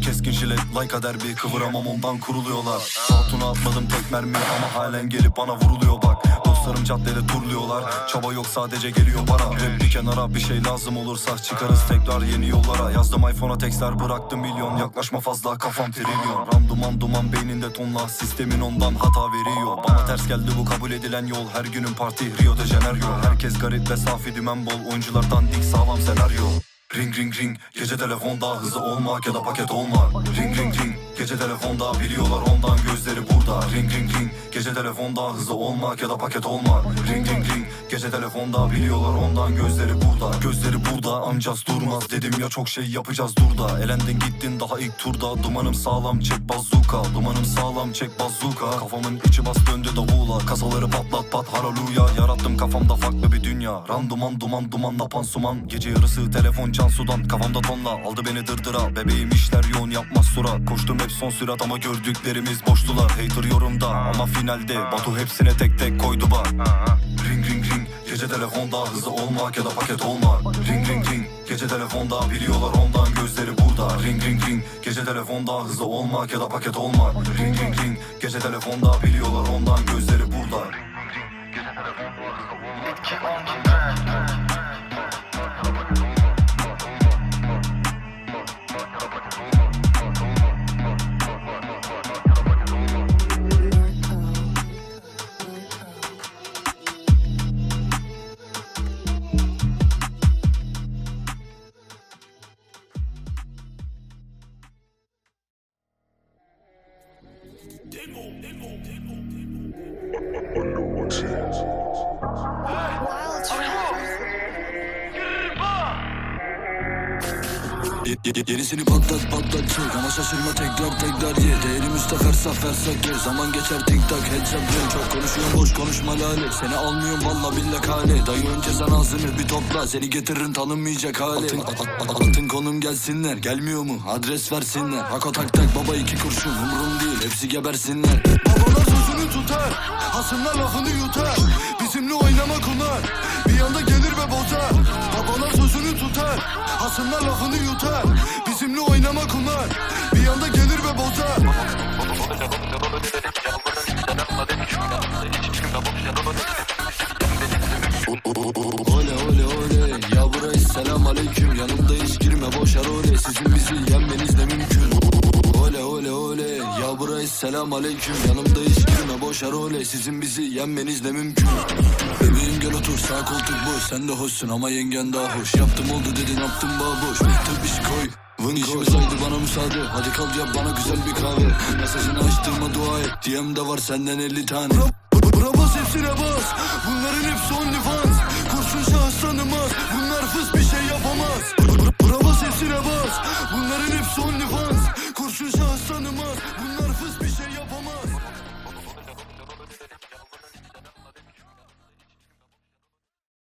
Keskin jilet like derbi kıvıramam ondan kuruluyorlar. Hatuna atmadım tek mermi ama halen gelip bana vuruluyor. Bak Dostlarım caddede turluyorlar. Çaba yok sadece geliyor para Rap bir kenara bir şey lazım olursa Çıkarız tekrar yeni yollara. Yazdım iPhone'a tekstler bıraktım milyon. Yaklaşma fazla kafam trilyon. Ram duman duman beyninde tonla Sistemin ondan hata veriyor. Bana ters geldi bu kabul edilen yol. Her günün parti Rio de Janeiro. Herkes garip ve safi dümen bol. Oyunculardan dik sağlam senaryo Ring ring ring. Gece telefonda hızlı olmak ya da paket olmak. Ring ring ring. Gece telefonda biliyorlar ondan gözleri burada. Ring ring ring. Gece telefonda hızlı olmak ya da paket olmak. Ring ring ring. Gece telefonda biliyorlar ondan gözleri burada. Gözleri amcaz durmaz. Dedim ya çok şey yapacağız dur da. Elendin gittin daha ilk turda. Dumanım sağlam çek bazuka Dumanım sağlam çek bazuka Kafamın içi bas döndü davula. Kasaları patlat pat haraluya Yarattım kafamda farklı bir dünya. Ran duman duman dumanla pansuman. Gece yarısı telefon can sudan. Kafamda tonla aldı beni dırdıra. Bebeğim işler yoğun yapmaz sura. Koştum hep son sürat ama gördüklerimiz boştular. Hater yorumda ama finalde Batu hepsine tek tek koydu bak. Ring ring ring Gece telefonda hızlı olmak ya da paket olmak. Ring ring ring. Gece telefonda biliyorlar ondan gözleri burada. Ring ring ring. Gece telefonda hızlı olmak ya da paket olmak. Ring ring ring. Gece telefonda biliyorlar ondan gözleri burada Ye- ye- Yenisini patlat patlat çek Ama şaşırma tekrar tekrar ye. Değeri müstefer safer saker. Zaman geçer tik tak headshot break Çok konuşuyorum boş konuşma lale Seni almıyorum valla billah hale Dayı önce sen ağzını bir topla. Seni getiririm tanınmayacak hale. Atın, at- at- atın konum gelsinler. Gelmiyor mu? Adres versinler. Hako tak tak baba iki kurşun. Umrum değil hepsi gebersinler. Babalar sözünü tutar. Hasımlar lafını yutar. Bizimle oynama kumar Hasımlar lafını yutar. Bizimle oynama kumar Bir anda gelir ve bozar. Ole ole ole. Ya burayı selam aleyküm. Yanımda hiç girme boş role Sizin bizi yenmeniz selam aleyküm Yanımda hiç girme boş role Sizin bizi yenmeniz ne mümkün. Bebeğim gel otur sağ koltuk boş. Sen de hoşsun ama yengen daha hoş. Yaptım oldu dedin yaptım boş. Tıp iş koy Vın İşimiz haydi bana müsaade. Hadi kalk yap bana güzel bir kahve. Mesajını açtırma dua et. DM'de var senden 50 tane. Bra bra bas hepsine bas. Bunların hepsi OnlyFans